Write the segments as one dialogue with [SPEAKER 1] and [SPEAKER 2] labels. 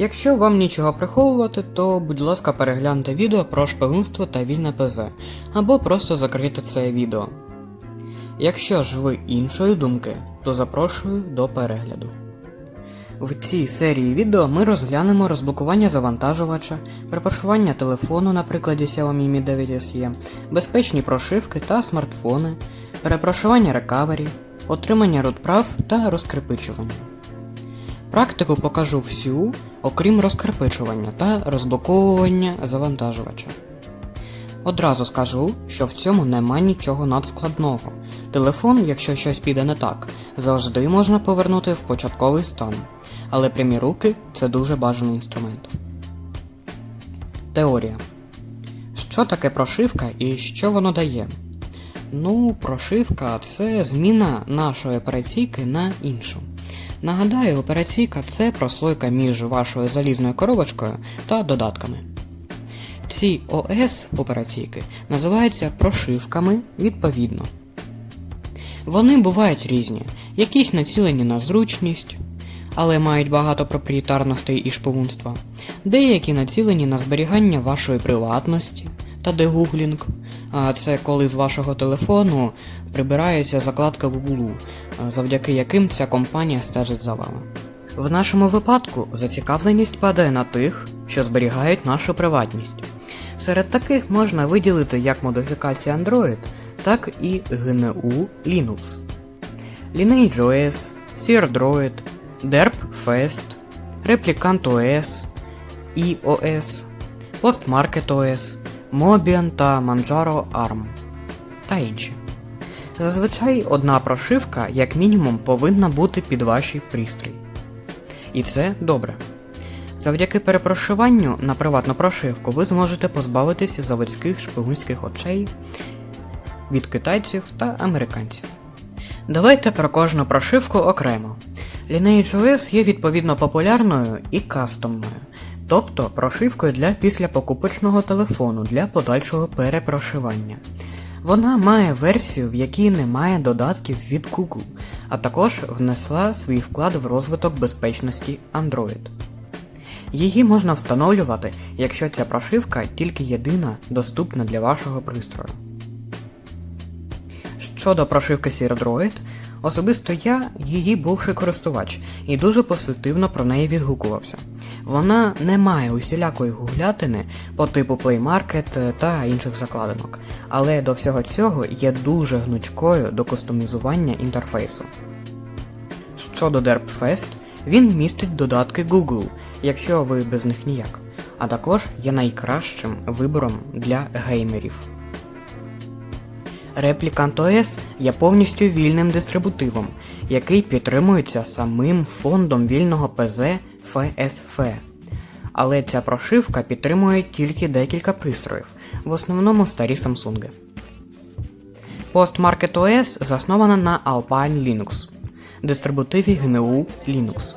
[SPEAKER 1] Якщо вам нічого приховувати, то будь ласка перегляньте відео про шпигунство та вільне ПЗ, або просто закрийте це відео. Якщо ж ви іншої думки, то запрошую до перегляду. В цій серії відео ми розглянемо розблокування завантажувача, припаршування телефону на прикладі Xiaomi Mi 9 SE, безпечні прошивки та смартфони, перепрошування рекавері, отримання root прав та розкрипичування. Практику покажу всю, окрім розкрипичування та розблоковування завантажувача. Одразу скажу, що в цьому нема нічого надскладного. Телефон, якщо щось піде не так, завжди можна повернути в початковий стан, але прямі руки це дуже бажаний інструмент. Теорія. Що таке прошивка і що воно дає? Ну, прошивка це зміна нашої операційки на іншу. Нагадаю, операційка це прослойка між вашою залізною коробочкою та додатками. Ці ОС операційки називаються прошивками відповідно. Вони бувають різні, якісь націлені на зручність, але мають багато проприєтарностей і шпигунства, деякі націлені на зберігання вашої приватності та дегуглінг, це коли з вашого телефону прибирається закладка Google, завдяки яким ця компанія стежить за вами. В нашому випадку зацікавленість падає на тих, що зберігають нашу приватність. Серед таких можна виділити як модифікації Android, так і GNU Linux. Lineage OS, SearDroid, Derp Fest, Replicant OS, EOS, Postmarket OS, Mobian та Manjaro ARM та інші. Зазвичай одна прошивка, як мінімум, повинна бути під ваш пристрій. І це добре. Завдяки перепрошиванню на приватну прошивку ви зможете позбавитися заводських шпигунських очей від китайців та американців. Давайте про кожну прошивку окремо. Lineage OS є відповідно популярною і кастомною, тобто прошивкою для післяпокупочного телефону для подальшого перепрошивання. Вона має версію, в якій немає додатків від Google, а також внесла свій вклад в розвиток безпечності Android. Її можна встановлювати, якщо ця прошивка тільки єдина доступна для вашого пристрою. Щодо прошивки SearDroid, особисто я її бувший користувач і дуже позитивно про неї відгукувався. Вона не має усілякої гуглятини по типу Play Market та інших закладинок, але до всього цього є дуже гнучкою до кастомізування інтерфейсу. Щодо DerpFest, він містить додатки Google, якщо ви без них ніяк, а також є найкращим вибором для геймерів. Replicant OS є повністю вільним дистрибутивом, який підтримується самим фондом вільного ПЗ FSF. Але ця прошивка підтримує тільки декілька пристроїв, в основному старі Samsung. Postmarket OS заснована на Alpine Linux, дистрибутиві GNU Linux,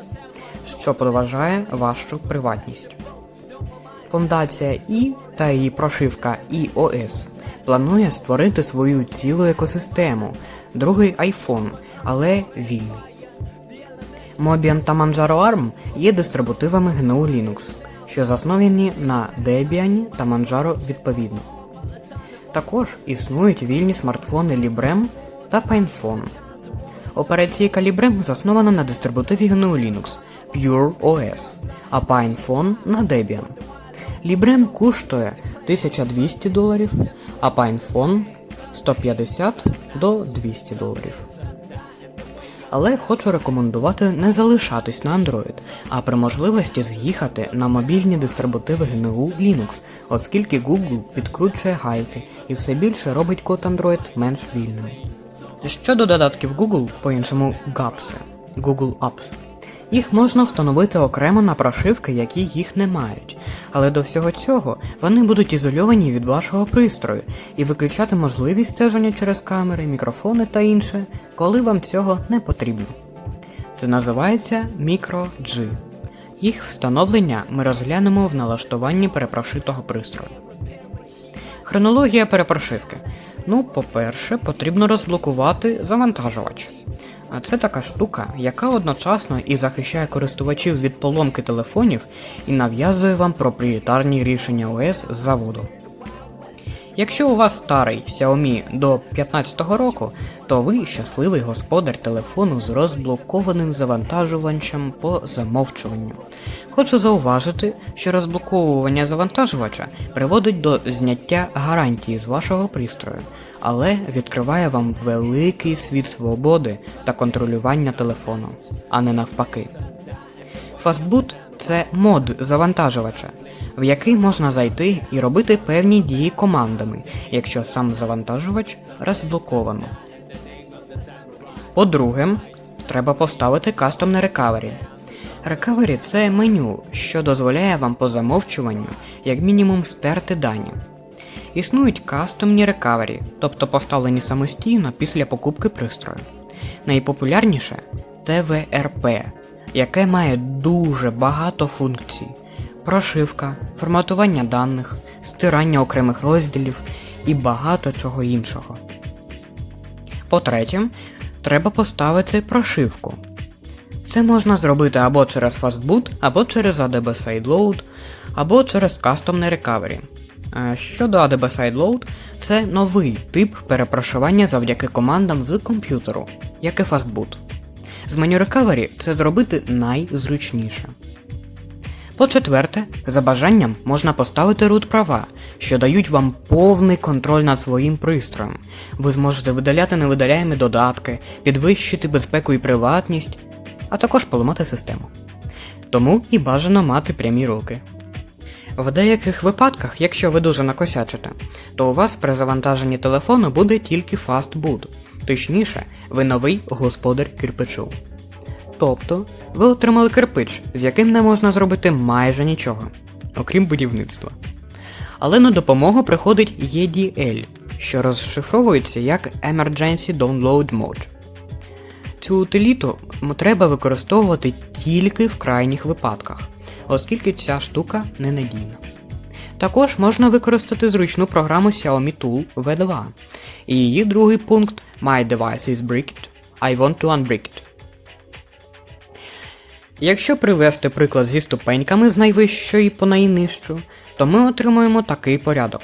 [SPEAKER 1] що поважає вашу приватність. Фундація І та її прошивка iOS планує створити свою цілу екосистему, другий iPhone, але вільний. Mobian та Manjaro ARM є дистрибутивами GNU Linux, що засновані на Debian та Manjaro відповідно. Також існують вільні смартфони Librem та PinePhone. Операційка Librem заснована на дистрибутиві GNU Linux Pure OS, а PinePhone на Debian. Librem коштує 1200 доларів, а PinePhone 150 до 200 доларів. Але хочу рекомендувати не залишатись на Android, а при можливості з'їхати на мобільні дистрибутиви GNU Linux, оскільки Google підкручує гайки і все більше робить код Android менш вільним. Щодо додатків Google, по-іншому GAPS, Google Apps. Їх можна встановити окремо на прошивки, які їх не мають. Але до всього цього вони будуть ізольовані від вашого пристрою і виключати можливість стеження через камери, мікрофони та інше, коли вам цього не потрібно. Це називається MicroG. Їх встановлення ми розглянемо в налаштуванні перепрошитого пристрою. Хронологія перепрошивки. Ну, по-перше, потрібно розблокувати завантажувач. А це така штука, яка одночасно і захищає користувачів від поломки телефонів і нав'язує вам проприєтарні рішення ОС з заводу. Якщо у вас старий Xiaomi до 15-го року, то ви щасливий господар телефону з розблокованим завантажувачем по замовчуванню. Хочу зауважити, що розблоковування завантажувача приводить до зняття гарантії з вашого пристрою, але відкриває вам великий світ свободи та контролювання телефону, а не навпаки. Fastboot – це мод завантажувача, в який можна зайти і робити певні дії командами, якщо сам завантажувач розблоковано. По-друге, треба поставити кастомне рекавері. Рекавері це меню, що дозволяє вам по замовчуванню як мінімум стерти дані. Існують кастомні рекавері, тобто поставлені самостійно після покупки пристрою. Найпопулярніше ТВРП, яке має дуже багато функцій: прошивка, форматування даних, стирання окремих розділів і багато чого іншого. По-третє, треба поставити прошивку. Це можна зробити або через Fastboot, або через ADB Sideload, або через кастомне. Е, Щодо ADB Sideload, це новий тип перепрошування завдяки командам з комп'ютеру, як і Fastboot. З меню Recovery це зробити найзручніше. По-четверте, за бажанням можна поставити root права, що дають вам повний контроль над своїм пристроєм. Ви зможете видаляти невидаляємі додатки, підвищити безпеку і приватність, а також поламати систему. Тому і бажано мати прямі руки. В деяких випадках, якщо ви дуже накосячите, то у вас при завантаженні телефону буде тільки фастбут, точніше, ви новий господар кирпичу. Тобто, ви отримали кирпич, з яким не можна зробити майже нічого, окрім будівництва. Але на допомогу приходить EDL, що розшифровується як Emergency Download Mode. Цю утиліту треба використовувати тільки в крайніх випадках, оскільки ця штука ненадійна. Також можна використати зручну програму Xiaomi Tool V2. І її другий пункт My device is bricked, I want to unbrick it. Якщо привести приклад зі ступеньками з найвищої по найнижчу, то ми отримуємо такий порядок: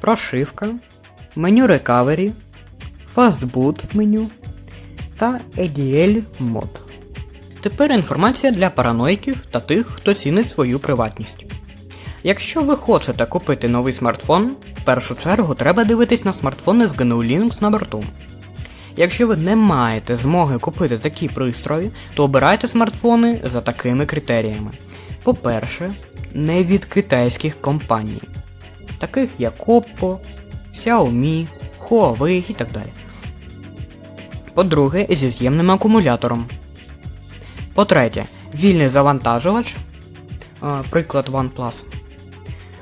[SPEAKER 1] прошивка, меню Recovery, Fastboot меню та EDL мод. Тепер інформація для параноїків та тих, хто цінить свою приватність. Якщо ви хочете купити новий смартфон, в першу чергу треба дивитись на смартфони з GNU Linux на борту. Якщо ви не маєте змоги купити такі пристрої, то обирайте смартфони за такими критеріями. По-перше, не від китайських компаній, таких як Oppo, Xiaomi, Huawei і так далі. По-друге, зі з'ємним акумулятором. По-третє, вільний завантажувач, приклад OnePlus.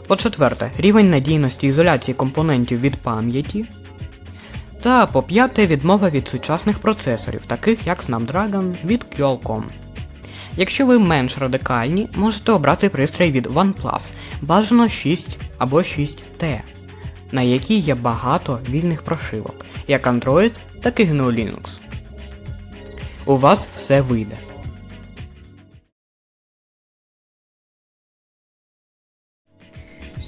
[SPEAKER 1] По-четверте, рівень надійності ізоляції компонентів від пам'яті. Та по п'яте відмова від сучасних процесорів, таких як Snapdragon від Qualcomm. Якщо ви менш радикальні, можете обрати пристрій від OnePlus, бажано 6 або 6T, на якій є багато вільних прошивок, як Android, так і GNU Linux. У вас все вийде.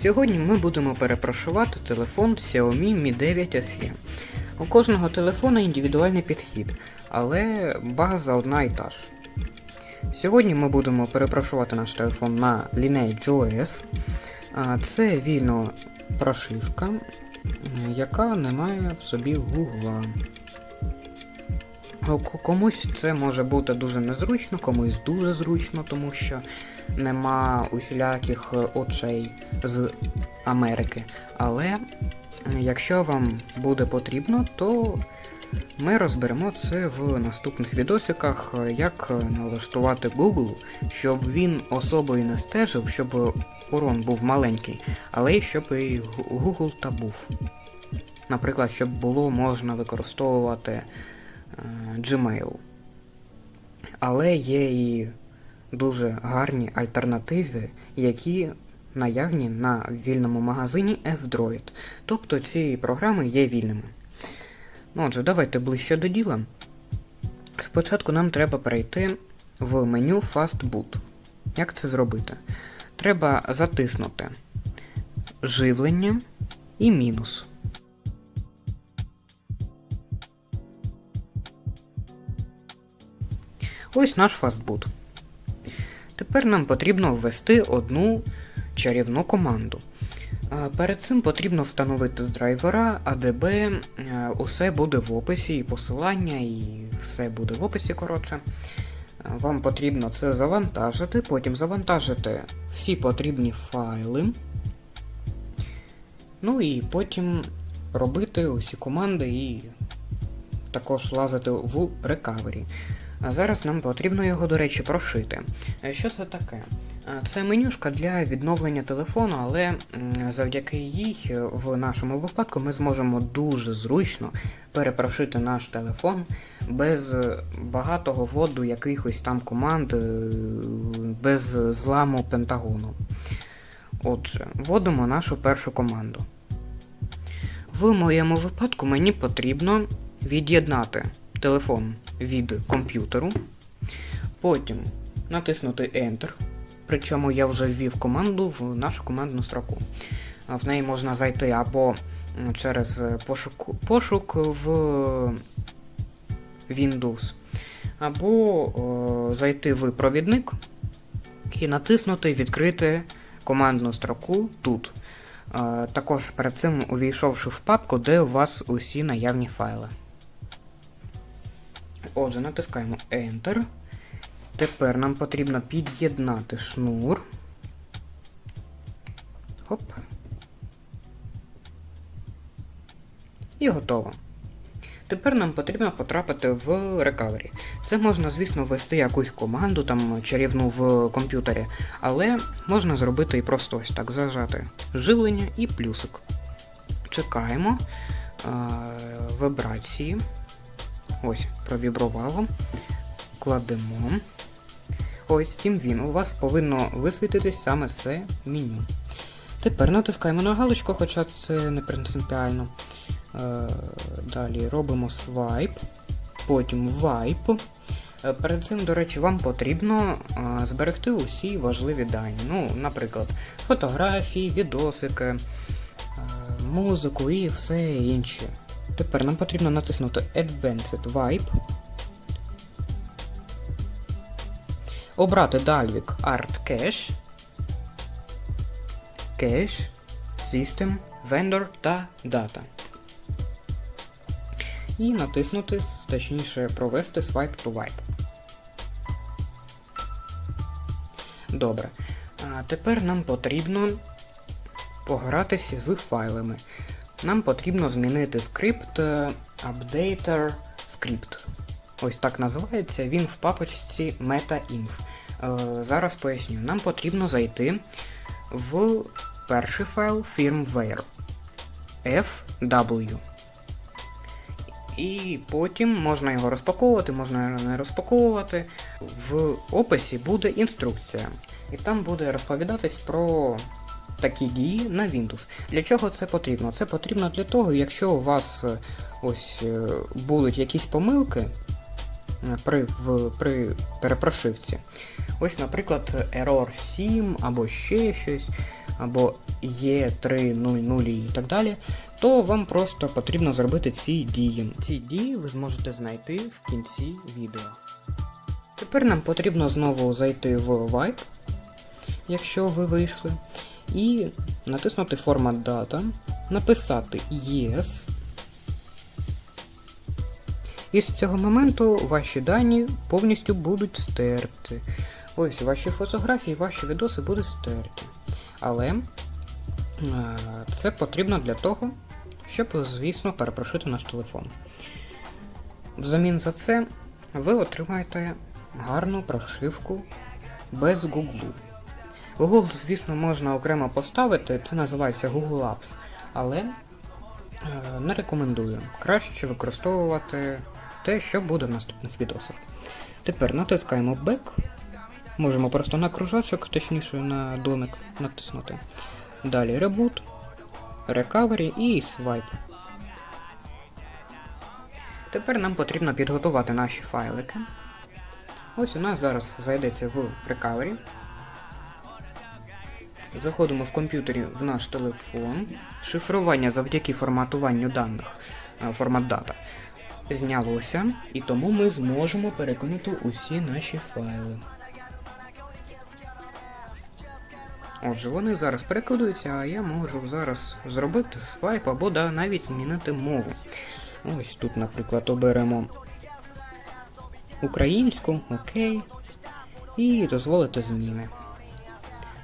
[SPEAKER 1] Сьогодні ми будемо перепрошувати телефон Xiaomi Mi 9 SE. У кожного телефона індивідуальний підхід, але база одна і та ж. Сьогодні ми будемо перепрошувати наш телефон на Lineage OS. Це вільно прошивка, яка не має в собі гугла. Ну, Комусь це може бути дуже незручно, комусь дуже зручно, тому що нема усіляких е, очей з Америки. Але якщо вам буде потрібно, то ми розберемо це в наступних відосиках, е, як е, налаштувати Google, щоб він особою не стежив, щоб урон був маленький, але й щоб і Google та був. Наприклад, щоб було можна використовувати Gmail. Але є і дуже гарні альтернативи, які наявні на вільному магазині F-Droid. Тобто ці програми є вільними. Ну, отже, давайте ближче до діла. Спочатку нам треба перейти в меню Fast Boot. Як це зробити? Треба затиснути живлення і мінус. Ось наш фастбут. Тепер нам потрібно ввести одну чарівну команду. Перед цим потрібно встановити драйвера, ADB, е, усе буде в описі, і посилання, і все буде в описі, коротше. Вам потрібно це завантажити, потім завантажити всі потрібні файли. Ну і потім робити усі команди і також лазити в рекавері. А зараз нам потрібно його, до речі, прошити. Е, Що це таке? Е, Це менюшка для відновлення телефону, але завдяки їй е, в нашому випадку ми зможемо дуже зручно перепрошити наш телефон без багатого вводу якихось там команд, без зламу пентагону. Отже, вводимо нашу першу команду. В моєму випадку мені потрібно від'єднати телефон від комп'ютеру, потім натиснути Enter. Причому я вже ввів команду в нашу командну строку. В неї можна зайти або через пошук, пошук в Windows, або о, зайти в провідник і натиснути Відкрити командну строку тут. Е, Також перед цим увійшовши в папку, де у вас усі наявні файли. Отже, натискаємо Enter. Тепер нам потрібно під'єднати шнур. Хоп. І готово. Тепер нам потрібно потрапити в рекавері. Це можна, звісно, ввести якусь команду там чарівну в комп'ютері, але можна зробити і просто ось так зажати живлення і плюсик. Чекаємо е- вибрації. Ось, провібрувало. Кладемо. Ось TeamWin. У вас повинно висвітитись саме це меню. Тепер натискаємо на галочку, хоча це не принципіально. Е, Далі робимо свайп, потім вайп. Е, Перед цим, до речі, вам потрібно е, зберегти усі важливі дані. Ну, наприклад, фотографії, відосики, музику і все інше. Тепер нам потрібно натиснути Advanced Wipe. Обрати Dalvik Art Cache, Cache, System, Vendor та Data. І натиснути, точніше, провести Swipe to Wipe. Добре. А тепер нам потрібно погратися з файлами. Нам потрібно змінити скрипт е, Updater Script. Ось так називається він в папочці MetaInf. Е, Зараз поясню. Нам потрібно зайти в перший файл firmware fw. І потім можна його розпаковувати, можна його не розпаковувати. В описі буде інструкція. І там буде розповідатись про такі дії на Windows. Для чого це потрібно? Це потрібно для того, якщо у вас е, ось е, будуть якісь помилки е, при, в, при перепрошивці. Ось, наприклад, Error 7 або ще щось, або E300 і так далі, то вам просто потрібно зробити ці дії. Ці дії ви зможете знайти в кінці відео. Тепер нам потрібно знову зайти в Vibe, якщо ви вийшли, і натиснути формат дата, написати Yes. І з цього моменту ваші дані повністю будуть стерті. Ось ваші фотографії, ваші відоси будуть стерті. Але е, це потрібно для того, щоб, звісно, перепрошити наш телефон. Взамін за це ви отримаєте гарну прошивку без Google. Google, звісно, можна окремо поставити, це називається Google Apps, але е, не рекомендую. Краще використовувати те, що буде в наступних відосах. Тепер натискаємо Back. Можемо просто на кружочок, точніше на домик натиснути. Далі Reboot, Recovery і Swipe. Тепер нам потрібно підготувати наші файлики. Ось у нас зараз зайдеться в Recovery. Заходимо в комп'ютері в наш телефон. Шифрування завдяки форматуванню даних, е, формат дата, знялося, і тому ми зможемо перекинути усі наші файли. Отже, вони зараз перекидуються, а я можу зараз зробити свайп або да, навіть змінити мову. Ось тут, наприклад, оберемо українську, окей. І дозволити зміни.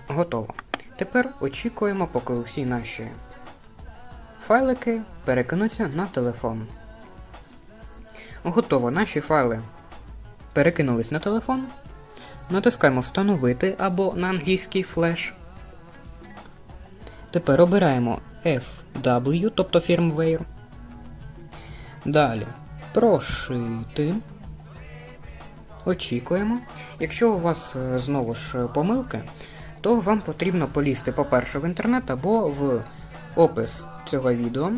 [SPEAKER 1] Готово. Тепер очікуємо, поки усі наші файлики перекинуться на телефон. Готово, наші файли перекинулись на телефон. Натискаємо Встановити або на англійський флеш. Тепер обираємо FW, тобто firmware. Далі прошити. Очікуємо. Якщо у вас е, знову ж помилки, то вам потрібно полізти, по-перше, в інтернет або в опис цього відео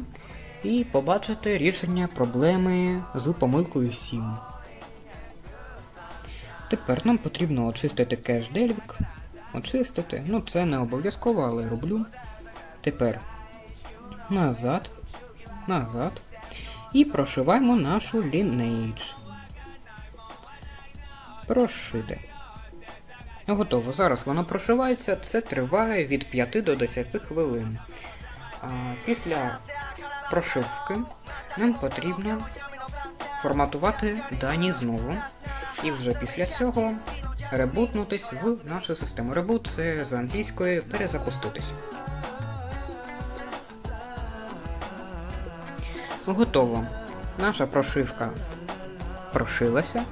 [SPEAKER 1] і побачити рішення проблеми з помилкою 7. Тепер нам потрібно очистити кеш Delvik. Очистити, ну це не обов'язково, але роблю. Тепер назад, назад. І прошиваємо нашу Lineage. Прошити. Готово. Зараз воно прошивається. Це триває від 5 до 10 хвилин. А, після прошивки нам потрібно форматувати дані знову. І вже після цього ребутнутись в нашу систему. Ребут це з англійської перезапуститись. Готово. Наша прошивка прошилася.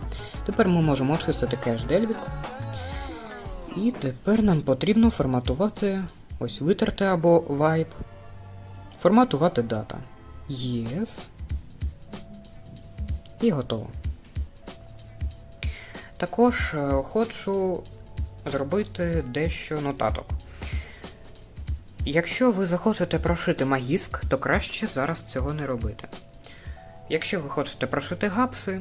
[SPEAKER 1] Тепер ми можемо очистити кеш Delvik. І тепер нам потрібно форматувати ось витерти або wipe. Форматувати дата. Yes. І готово. Також е, хочу зробити дещо нотаток. Якщо ви захочете прошити Магіск, то краще зараз цього не робити. Якщо ви хочете прошити гапси,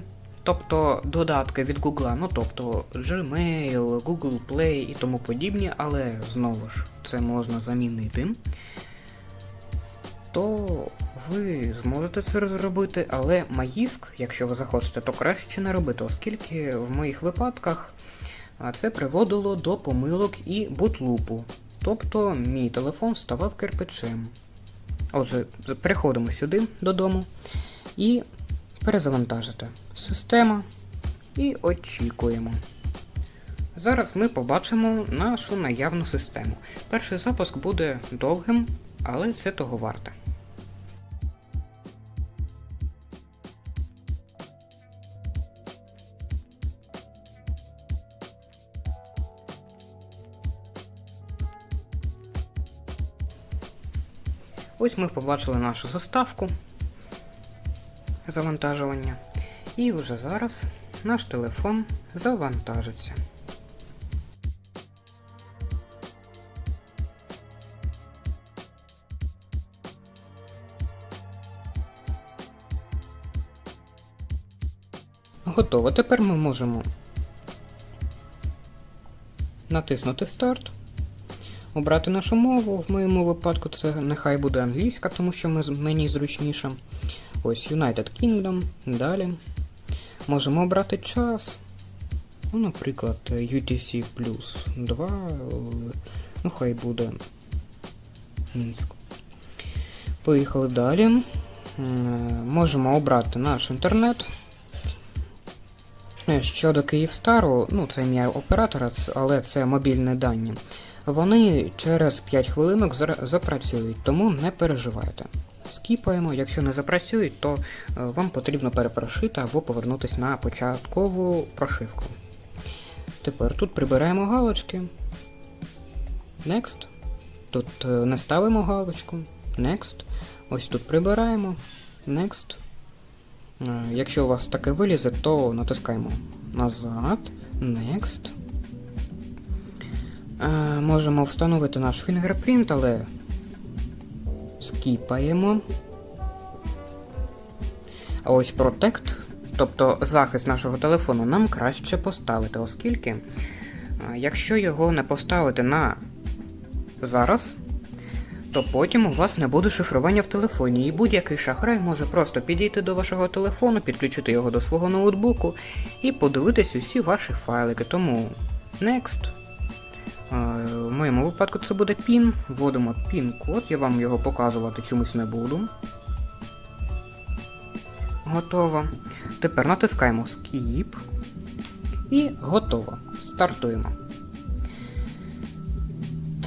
[SPEAKER 1] тобто додатки від Google, ну тобто Gmail, Google Play і тому подібні, але знову ж це можна замінити, то ви зможете це зробити, але Магіск, якщо ви захочете, то краще не робити, оскільки в моїх випадках це приводило до помилок і бутлупу. Тобто мій телефон ставав кирпичем. Отже, переходимо сюди додому і перезавантажити система і очікуємо. Зараз ми побачимо нашу наявну систему. Перший запуск буде довгим, але це того варте. Ось ми побачили нашу заставку завантажування. І вже зараз наш телефон завантажиться. Готово. Тепер ми можемо натиснути старт, обрати нашу мову. В моєму випадку це нехай буде англійська, тому що мені зручніше. Ось United Kingdom. Далі. Можемо обрати час. Ну, Наприклад, UTC плюс 2. Ну, хай буде Мінськ. Поїхали далі. Можемо обрати наш інтернет. Щодо Київстару, ну це ім'я оператора, але це мобільні дані. Вони через 5 хвилинок запрацюють, тому не переживайте. Скіпаємо, якщо не запрацюють, то вам потрібно перепрошити або повернутися на початкову прошивку. Тепер тут прибираємо галочки. Next. Тут не ставимо галочку. Next. Ось тут прибираємо. Next. Якщо у вас таке вилізе, то натискаємо назад. Next. Можемо встановити наш фінгерпринт, але скіпаємо. А ось Protect, тобто захист нашого телефону, нам краще поставити, оскільки, якщо його не поставити на зараз, то потім у вас не буде шифрування в телефоні, і будь-який шахрай може просто підійти до вашого телефону, підключити його до свого ноутбуку і подивитись усі ваші файлики. Тому Next. В моєму випадку це буде PIN. Вводимо PIN-код, я вам його показувати чомусь не буду. Готово. Тепер натискаємо Skip. І готово. Стартуємо.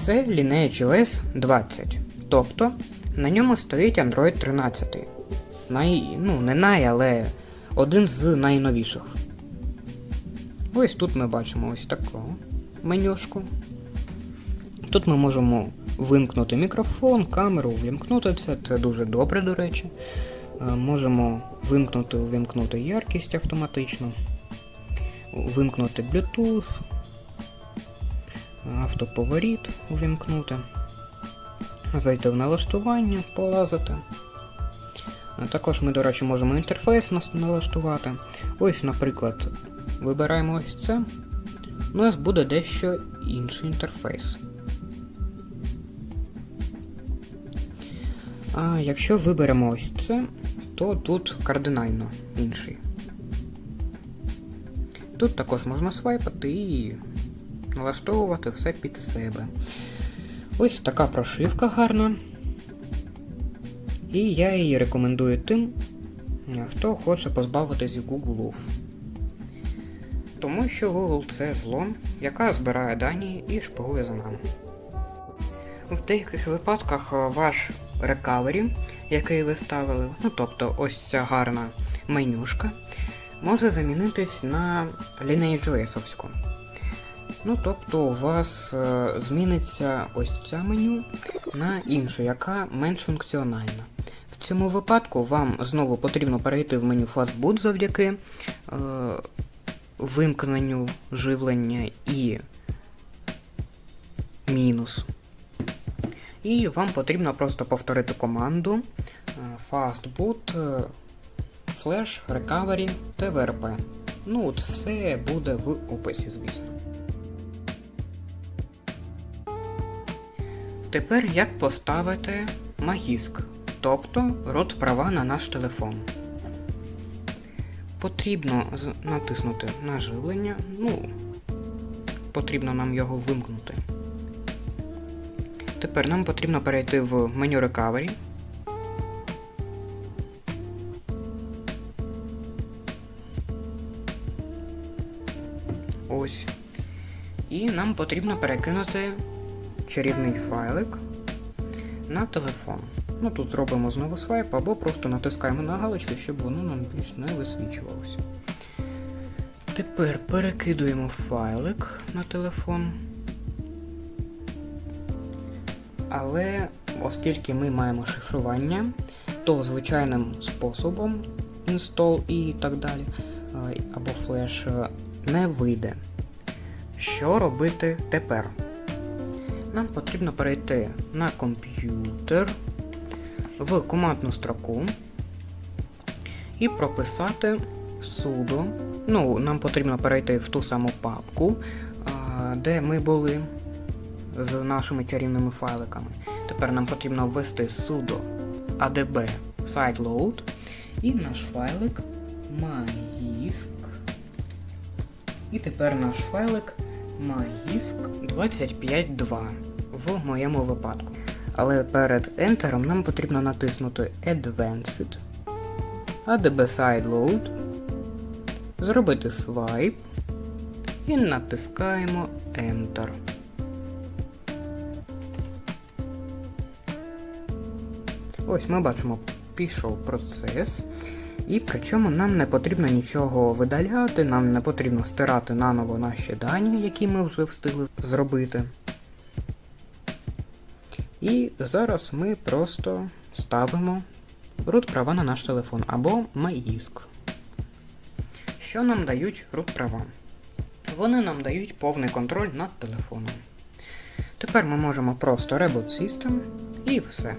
[SPEAKER 1] Це Lineage OS 20. Тобто на ньому стоїть Android 13. Най, ну, не най, але один з найновіших. Ось тут ми бачимо ось таку менюшку. Тут ми можемо вимкнути мікрофон, камеру, увімкнути це, це дуже добре, до речі. Е, Можемо вимкнути, увімкнути яркість автоматично, вимкнути Bluetooth, автоповоріт увімкнути, зайти в налаштування, полазити. Також ми, до речі, можемо інтерфейс налаштувати. Ось, наприклад, вибираємо ось це. У нас буде дещо інший інтерфейс. А якщо виберемо ось це, то тут кардинально інший. Тут також можна свайпати і налаштовувати все під себе. Ось така прошивка гарна. І я її рекомендую тим, хто хоче позбавитись Google. Тому що Google це зло, яка збирає дані і шпигує за нами. В деяких випадках е, ваш рекавері, який ви ставили, ну тобто ось ця гарна менюшка, може замінитись на Lineage.js. Ну, тобто у вас е, зміниться ось ця меню на іншу, яка менш функціональна. В цьому випадку вам знову потрібно перейти в меню Fastboot завдяки е, вимкненню живлення і мінус. І вам потрібно просто повторити команду е, fastboot е, flash recovery tvrp. Ну, от все буде в описі, звісно. Тепер як поставити магіск, тобто рот права на наш телефон. Потрібно натиснути на живлення, ну, потрібно нам його вимкнути. Тепер нам потрібно перейти в меню Recovery. Ось. І нам потрібно перекинути чарівний файлик на телефон. Ну тут зробимо знову свайп або просто натискаємо на галочку, щоб воно нам більш не висвічувалося. Тепер перекидуємо файлик на телефон. Але оскільки ми маємо шифрування, то звичайним способом install і так далі, е, або флеш е, не вийде. Що робити тепер? Нам потрібно перейти на комп'ютер в командну строку і прописати sudo. Ну, нам потрібно перейти в ту саму папку, де ми були з нашими чарівними файликами. Тепер нам потрібно ввести sudo adb sideload і наш файлик magisk. І тепер наш файлик magisk 25.2 в моєму випадку. Але перед Enter нам потрібно натиснути Advanced, ADB Sideload, зробити свайп і натискаємо Enter. Ось ми бачимо, пішов процес. І причому нам не потрібно нічого видаляти, нам не потрібно стирати наново наші дані, які ми вже встигли зробити. І зараз ми просто ставимо root права на наш телефон або MyISK. Що нам дають root права? Вони нам дають повний контроль над телефоном. Тепер ми можемо просто Reboot System і все.